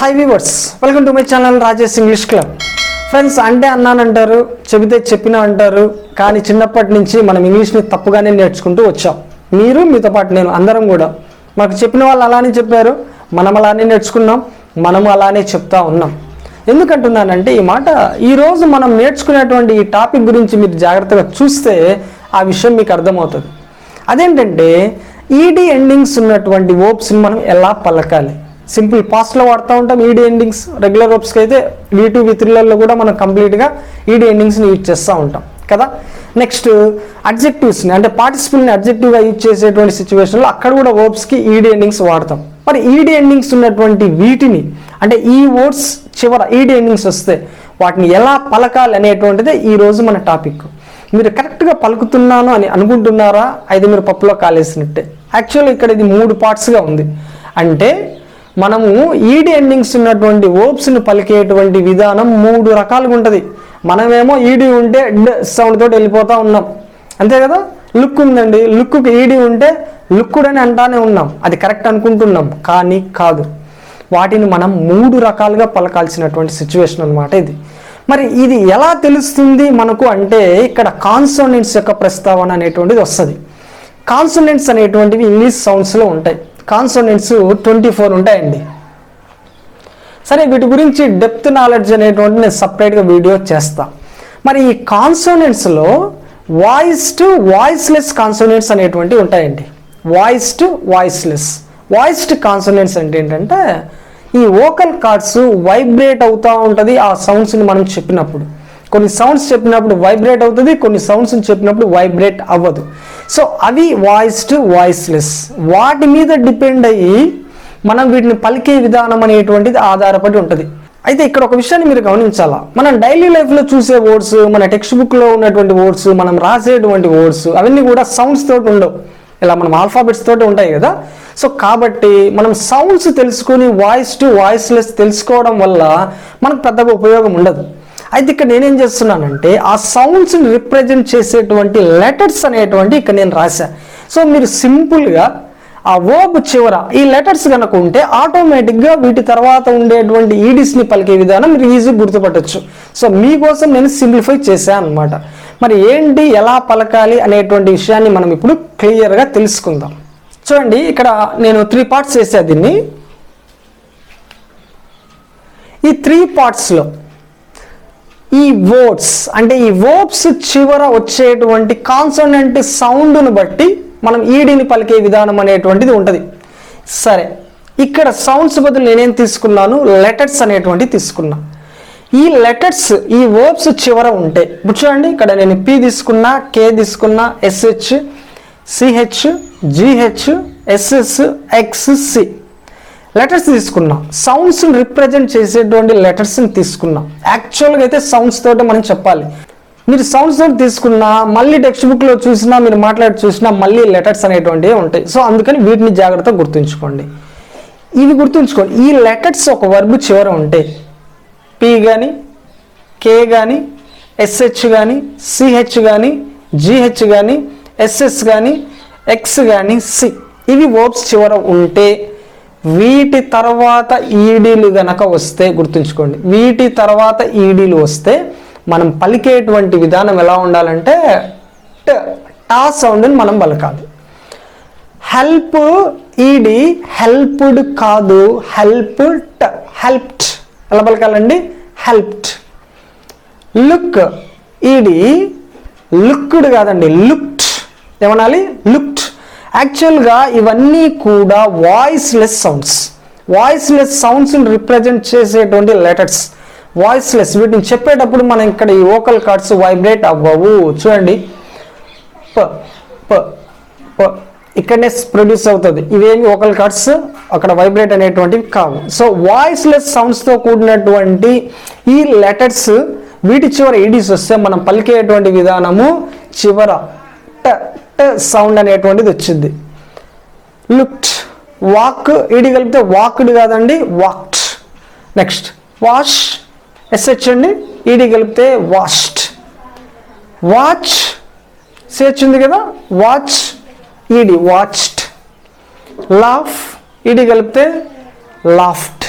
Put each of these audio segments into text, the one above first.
Hi viewers welcome to my channel Rajesh English club friends అంటే అన్నానంటారు చెబితే చెప్పినా అంటారు కానీ చిన్నప్పటి నుంచి మనం ఇంగ్లీష్ని తప్పుగానే నేర్చుకుంటూ వచ్చాం. మీరు మీతో పాటు నేను అందరం కూడా. మాకు చెప్పిన వాళ్ళు అలానే చెప్పారు మనం అలానే నేర్చుకున్నాం మనము అలానే చెప్తా ఉన్నాం. ఎందుకంటున్నానంటే ఈ మాట ఈరోజు మనం నేర్చుకునేటువంటి ఈ టాపిక్ గురించి మీరు జాగ్రత్తగా చూస్తే ఆ విషయం మీకు అర్థమవుతుంది. అదేంటంటే ఈడీ ఎండింగ్స్ ఉన్నటువంటి ఓప్స్ని మనం ఎలా పలకాలి? సింపుల్ పాస్ట్లో వాడుతూ ఉంటాం. ఈడీ ఎండింగ్స్ రెగ్యులర్ ఓప్స్కి అయితే వీ టూ వీ త్రీలలో కూడా మనం కంప్లీట్గా ఈడీ ఎండింగ్స్ని యూజ్ చేస్తూ ఉంటాం. కదా? నెక్స్ట్ అడ్జెక్టివ్స్ని అంటే పార్టిసిపల్ని అడ్జెక్టివ్గా యూజ్ చేసేటువంటి సిచ్యువేషన్లో అక్కడ కూడా వర్బ్స్కి ఈడీ ఎండింగ్స్ వాడతాం. మరి ఈడీ ఎండింగ్స్ ఉన్నటువంటి వీటిని అంటే ఈ వర్డ్స్ చివర ఈడీ ఎండింగ్స్ వస్తే వాటిని ఎలా పలకాలి అనేటువంటిదే ఈరోజు మన టాపిక్. మీరు కరెక్ట్గా పలుకుతున్నాను అని అనుకుంటున్నారా? అయితే మీరు పప్పులో కాలేసినట్టే. యాక్చువల్ ఇక్కడ ఇది మూడు పార్ట్స్గా ఉంది. అంటే మనము ఈడి ఎండింగ్స్ ఉన్నటువంటి ఓప్స్ని పలికేటువంటి విధానం మూడు రకాలుగా ఉంటుంది. మనమేమో ఈడి ఉంటే డ్ సౌండ్ తోటి వెళ్ళిపోతూ ఉన్నాం. అంతే కదా? లుక్ ఉందండి. లుక్కి ఈడి ఉంటే లుక్కుడ్ అని అంటానే ఉన్నాం. అది కరెక్ట్ అనుకుంటున్నాం. కానీ కాదు. వాటిని మనం మూడు రకాలుగా పలకాల్సినటువంటి సిచ్యువేషన్ అనమాట ఇది. మరి ఇది ఎలా తెలుస్తుంది మనకు అంటే ఇక్కడ కాన్సోనెంట్స్ యొక్క ప్రస్తావన అనేటువంటిది వస్తుంది. కాన్సోనెంట్స్ అనేటువంటివి ఇంగ్లీష్ సౌండ్స్లో ఉంటాయి. కాన్సోనెంట్స్ ట్వంటీ ఫోర్ ఉంటాయండి. సరే వీటి గురించి డెప్త్ నాలెడ్జ్ అనేటువంటి నేను సపరేట్గా వీడియో చేస్తా. మరి ఈ కాన్సోనెంట్స్లో వాయిస్ టు వాయిస్లెస్ కాన్సోనెంట్స్ అనేటువంటివి ఉంటాయండి. Voice to voiceless. Voiced consonants అంటే ఏంటంటే ఈ ఓకల్ కార్డ్స్ వైబ్రేట్ అవుతూ ఉంటుంది ఆ సౌండ్స్ని మనం చెప్పినప్పుడు. కొన్ని సౌండ్స్ చెప్పినప్పుడు వైబ్రేట్ అవుతుంది కొన్ని సౌండ్స్ని చెప్పినప్పుడు వైబ్రేట్ అవ్వదు. సో అవి వాయిస్ టు వాయిస్లెస్ వాటి మీద డిపెండ్ అయ్యి మనం వీటిని పలికే విధానం అనేటువంటిది ఆధారపడి ఉంటుంది. అయితే ఇక్కడ ఒక విషయాన్ని మీరు గమనించాలా? మనం డైలీ లైఫ్లో చూసే వర్డ్స్ మన టెక్స్ట్ బుక్లో ఉన్నటువంటి వర్డ్స్ మనం రాసేటువంటి వర్డ్స్ అవన్నీ కూడా సౌండ్స్ తోటి ఉండవు. ఇలా మనం ఆల్ఫాబెట్స్ తోటి ఉంటాయి కదా? సో కాబట్టి మనం సౌండ్స్ తెలుసుకుని వాయిస్ టు వాయిస్లెస్ తెలుసుకోవడం వల్ల మనకు పెద్దగా ఉపయోగం ఉండదు. అయితే ఇక్కడ నేనేం చేస్తున్నానంటే ఆ సౌండ్స్ని రిప్రజెంట్ చేసేటువంటి లెటర్స్ అనేటువంటి ఇక్కడ నేను రాశా. సో మీరు సింపుల్గా ఆ వర్బ్ చివర ఈ లెటర్స్ కనుక ఉంటే ఆటోమేటిక్గా వీటి తర్వాత ఉండేటువంటి e ఈడిస్ని పలికే విధానం మీరు ఈజీ గుర్తుపట్టచ్చు. సో మీకోసం నేను సింప్లిఫై చేశాను అనమాట మరి ఏంటి ఎలా పలకాలి అనేటువంటి విషయాన్ని మనం ఇప్పుడు క్లియర్గా తెలుసుకుందాం. చూడండి ఇక్కడ నేను త్రీ పార్ట్స్ చేసా దీన్ని. ఈ త్రీ పార్ట్స్లో ఈ వర్డ్స్ అంటే ఈ ఓట్స్ చివర వచ్చేటువంటి కాన్సోనెంట్ సౌండ్ను బట్టి మనం ఈడిని పలికే విధానం అనేటువంటిది ఉంటుంది. సరే ఇక్కడ సౌండ్స్ బదులు నేనేం తీసుకున్నాను? లెటర్స్ అనేటువంటివి తీసుకున్నా. ఈ లెటర్స్ ఈ వర్బ్స్ చివర ఉంటాయి ఇప్పుడు చూడండి ఇక్కడ నేను పి తీసుకున్నా కే తీసుకున్నా SH CH GH SS X C letters తీసుకున్నాం. సౌండ్స్ని రిప్రజెంట్ చేసేటువంటి లెటర్స్ని తీసుకున్నాం. యాక్చువల్గా అయితే సౌండ్స్ తోటి మనం చెప్పాలి. మీరు సౌండ్స్ తోటి తీసుకున్నా మళ్ళీ టెక్స్ట్ బుక్లో చూసినా మీరు మాట్లాడి చూసినా మళ్ళీ లెటర్స్ అనేటువంటివి ఉంటాయి. సో అందుకని వీటిని జాగ్రత్తగా గుర్తుంచుకోండి. ఇవి గుర్తుంచుకోండి. ఈ లెటర్స్ ఒక వర్బ్ చివర ఉంటాయి పి కానీ కే కానీ ఎస్హెచ్ కానీ సిహెచ్ కానీ జిహెచ్ కానీ ఎస్ఎస్ కానీ ఎక్స్ కానీ సి ఇవి వర్బ్స్ చివర ఉంటే వీటి తర్వాత ఈడీలు గనక వస్తే గుర్తుంచుకోండి. వీటి తర్వాత ఈడీలు వస్తే మనం పలికేటువంటి విధానం ఎలా ఉండాలంటే ట టా సౌండ్ని మనం పలకాలి. హెల్ప్ ఈడి హెల్ప్డ్ కాదు హెల్ప్ ట హెల్ప్డ్. ఎలా పలకాలండి? హెల్ప్డ్. లుక్ ఈడి లుక్డ్ కాదండి లుక్డ్. ఏమనాలి? లుక్. యాక్చువల్గా ఇవన్నీ కూడా వాయిస్లెస్ సౌండ్స్ వాయిస్లెస్ సౌండ్స్ని రిప్రజెంట్ చేసేటువంటి లెటర్స్ వాయిస్లెస్ వీటిని చెప్పేటప్పుడు మనం ఇక్కడ ఈ వోకల్ కార్డ్స్ వైబ్రేట్ అవ్వవు. చూడండి. ప ప ప. ఇక్కడనే ప్రొడ్యూస్ అవుతుంది. ఇవేమి ఓకల్ కార్డ్స్ అక్కడ వైబ్రేట్ అనేటువంటివి కావు. సో వాయిస్లెస్ సౌండ్స్తో కూడినటువంటి ఈ లెటర్స్ వీటి చివర e ఈడీస్ వస్తే మనం పలికేటువంటి విధానము చివర ట సౌండ్ అనేటువంటిది వచ్చింది. లుక్ట్ వాక్ ఈడి కలిపితే వాక్డ్ కాదండి వాక్డ్. నెక్స్ట్ వాష్ ఎస్హెచ్ అండి ఈడి కలిపితే వాష్డ్. వాచ్ సిహెచ్ ఉంది కదా వాచ్ ఈడి వాచ్డ్. లాఫ్ ఈడి కలిపితే laughed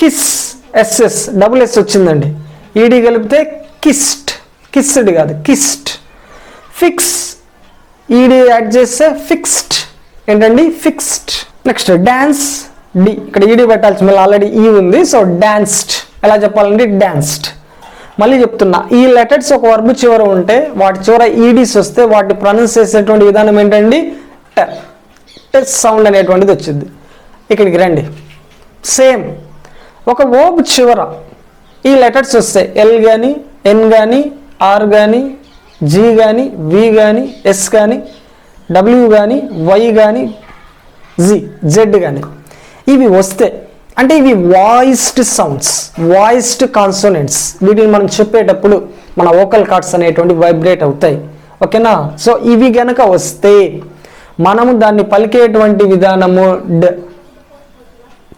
kiss SS double S వచ్చిందండి. ఈడి కలిపితే కిస్ట్ కిస్డ్ కాదు కిస్ట్ ఫిక్స్ ఈడి యాడ్ చేస్తే ఫిక్స్డ్. ఏంటండి? ఫిక్స్డ్. Next dance D. ఇక్కడ ఈడి పెట్టాల్సి మళ్ళీ ఆల్రెడీ ఈ ఉంది. So danced. ఎలా చెప్పాలండి డాన్స్డ్. మళ్ళీ చెప్తున్నా ఈ లెటర్స్ ఒక వర్బ్ చివర ఉంటే వాటి చివర ఈడీస్ వస్తే వాటిని ప్రొనౌన్స్ చేసేటువంటి విధానం ఏంటండి? ట. టెస్ సౌండ్ అనేటువంటిది వచ్చింది. ఇక్కడికి రండి. సేమ్. ఒక ఓబ్ చివర ఈ లెటర్స్ వస్తాయి ఎల్ కానీ ఎన్ కానీ ఆర్ కానీ జీ కానీ వి కానీ ఎస్ కానీ డబ్ల్యూ కానీ వై కానీ జి జెడ్ కానీ ఇవి వస్తే అంటే ఇవి వాయిస్డ్ సౌండ్స్ వాయిస్డ్ కాన్సోనెంట్స్ వీటిని మనం చెప్పేటప్పుడు మన ఓకల్ కార్డ్స్ అనేటువంటి వైబ్రేట్ అవుతాయి. ఓకేనా సో ఇవి గనక వస్తే మనము దాన్ని పలికేటువంటి విధానము డ్.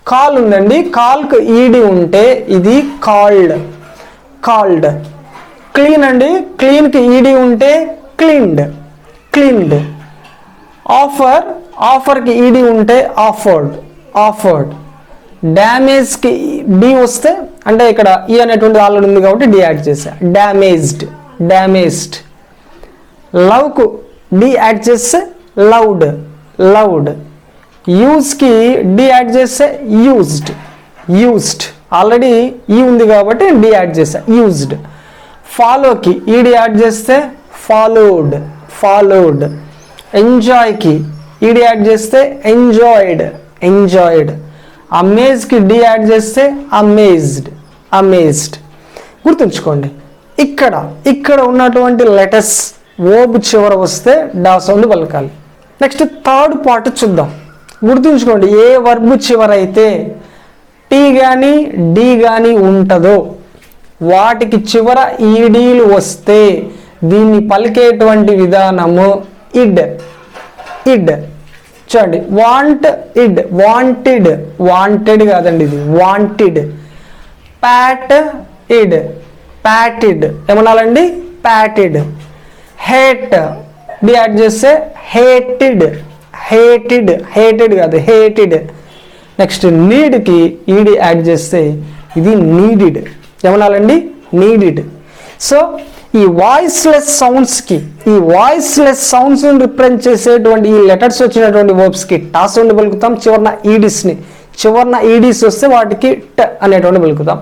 కాల్ ఉందండి కాల్కు ఈడి ఉంటే ఇది కాల్డ్ కాల్డ్ క్లీన్ అండి. క్లీన్కి ఈడీ ఉంటే క్లీన్డ్. క్లీన్డ్. ఆఫర్ ఆఫర్కి ఈడీ ఉంటే ఆఫర్డ్. ఆఫర్డ్. డ్యామేజ్కి డి వస్తే అంటే ఇక్కడ ఈ అనేటువంటి ఆల్రెడీ ఉంది కాబట్టి డి యాడ్ చేసా డ్యామేజ్డ్. డ్యామేజ్డ్. లవ్కు డి యాడ్ చేస్తే లౌడ్ లౌడ్ యూస్కి డి యాడ్ చేస్తే యూజ్డ్. యూజ్డ్. ఆల్రెడీ ఈ ఉంది కాబట్టి డి యాడ్ చేసా యూజ్డ్. ఫాలోకి ఈడి యాడ్ చేస్తే ఫాలోడ్ ఫాలోడ్. ఎంజాయ్కి ఈడి యాడ్ చేస్తే ఎంజాయిడ్ ఎంజాయిడ్. అమేజ్కి డి యాడ్ చేస్తే అమేజ్డ్ అమేజ్డ్. గుర్తుంచుకోండి ఇక్కడ ఇక్కడ ఉన్నటువంటి లెటర్స్ ఓబ్ చివర వస్తే డా సౌండ్ పలకాలి. నెక్స్ట్ థర్డ్ పార్ట్ చూద్దాం. గుర్తుంచుకోండి ఏ వర్బ్ చివర అయితే టీ కానీ డి కానీ ఉంటుందో వాటికి చివర ఈడీలు వస్తే దీన్ని పలికేటువంటి విధానము ఇడ్ ఇడ్ చూడండి వాంట్ ఇడ్ వాంటెడ్ వాంటెడ్ కాదండి ఇది. వాంటెడ్ ప్యాట్ ఇడ్ ప్యాటిడ్ ఏమనాలండి? ప్యాటిడ్ హేట్ డి యాడ్ చేస్తే హేటెడ్ హేటెడ్ హేటెడ్ కాదు హేటెడ్ నెక్స్ట్ నీడ్కి ఈడి యాడ్ చేస్తే ఇది నీడిడ్ ఏమనాలండి? నీడిడ్ సో ఈ వాయిస్లెస్ సౌండ్స్కి ఈ వాయిస్లెస్ సౌండ్స్ని రిప్రజెంట్ చేసేటువంటి ఈ లెటర్స్ వచ్చినటువంటి వర్బ్స్కి టాస్ ఉండి పలుకుతాం చివరిన ఈడిస్ని చివరిన ఈడీస్ వస్తే వాటికి ట అనేటువంటి పలుకుతాం.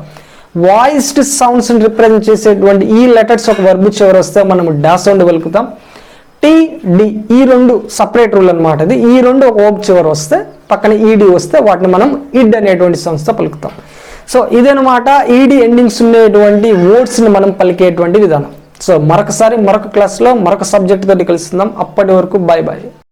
వాయిస్డ్ సౌండ్స్ని రిప్రజెంట్ చేసేటువంటి ఈ లెటర్స్ ఒక వర్బ్ చివరి వస్తే మనం డా సౌండ్ పలుకుతాం. టి డి ఈ రెండు సపరేట్ రూల్ అనమాట ఇది. ఈ రెండు ఒక ఓప్ చివరి వస్తే పక్కన ఈడి వస్తే వాటిని మనం ఇడ్ అనేటువంటి సంస్థ పలుకుతాం. సో ఇదనమాట ఈడీ ఎండింగ్స్ ఉండేటువంటి వర్డ్స్ని మనం పలికేటువంటి విధానం. సో మరొకసారి మరొక క్లాస్లో మరొక సబ్జెక్ట్ తోటి కలుస్తున్నాం అప్పటి వరకు బాయ్ బాయ్